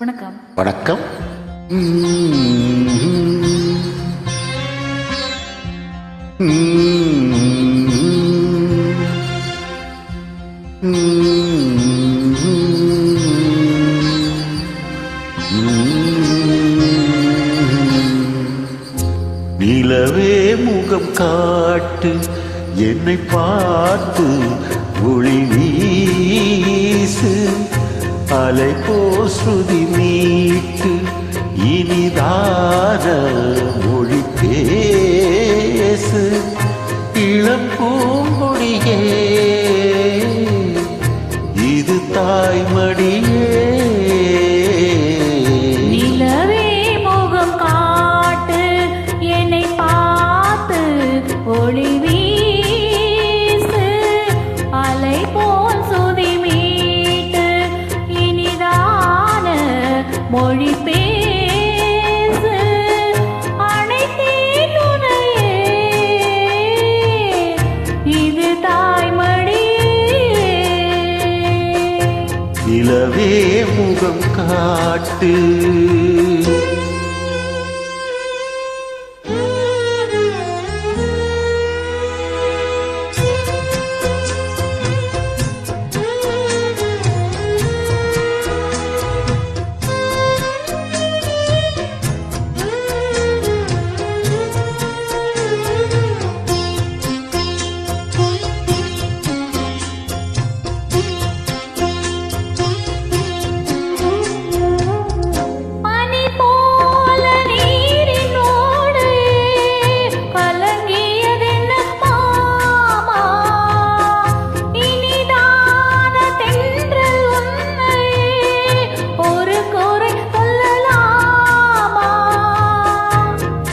வணக்கம். வணக்கம். நிலவே முகம் காட்டு என்னை பார்த்து ஒளி வீசு. அலை போஸ்ருதி மீட்டு இனிதான மொழி பேசு. இளம் பூங்கொடியே நிலவே முகம் காட்டு.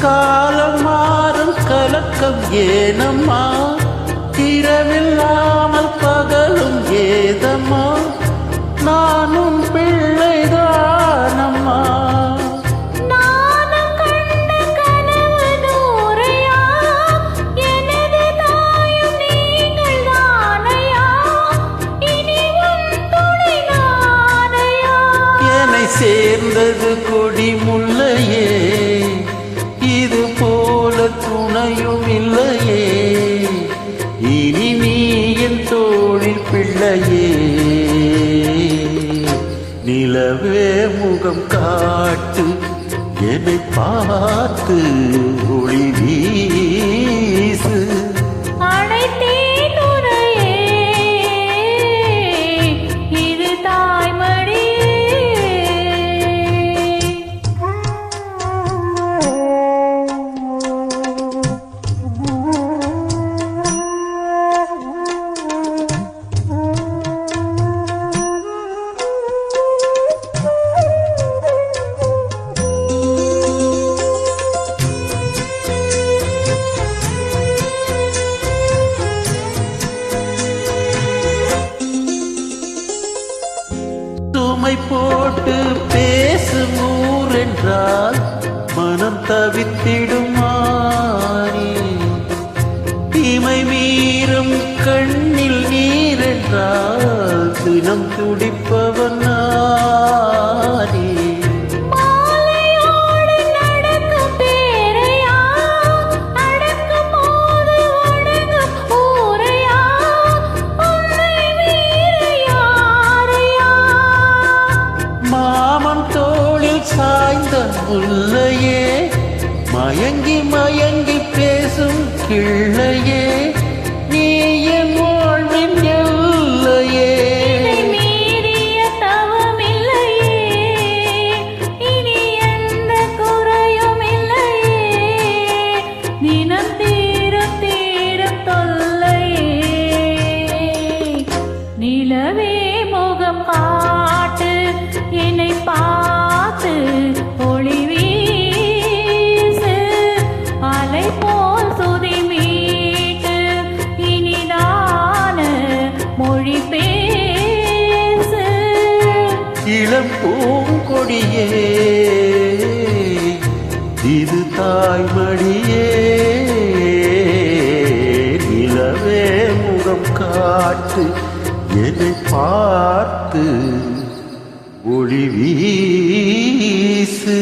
காலம் மாறும் கலக்கம் ஏனம்மா? இரவில்லாமல் பகலும் ஏதம்மா? நானும் பிள்ளைதானம்மா. நானும் கண்ட நிலவே முகம் காட்டு என்னை பார்த்து ஒளி வீசு மனம் தவித்திடுமாறி. தீமை மீறும் கண்ணில் நீர் என்றால் தினம் துடிப்பவன் மீறி யாரையா? மாமன் தோளில் சாய்ந்த முல்லையே மயங்கி மயங்கி பேசும் கிள்ளையே மொழியே இது தாய்மடியே நிலவே முகம் காட்டு என்னை பார்த்து ஒளி வீசு.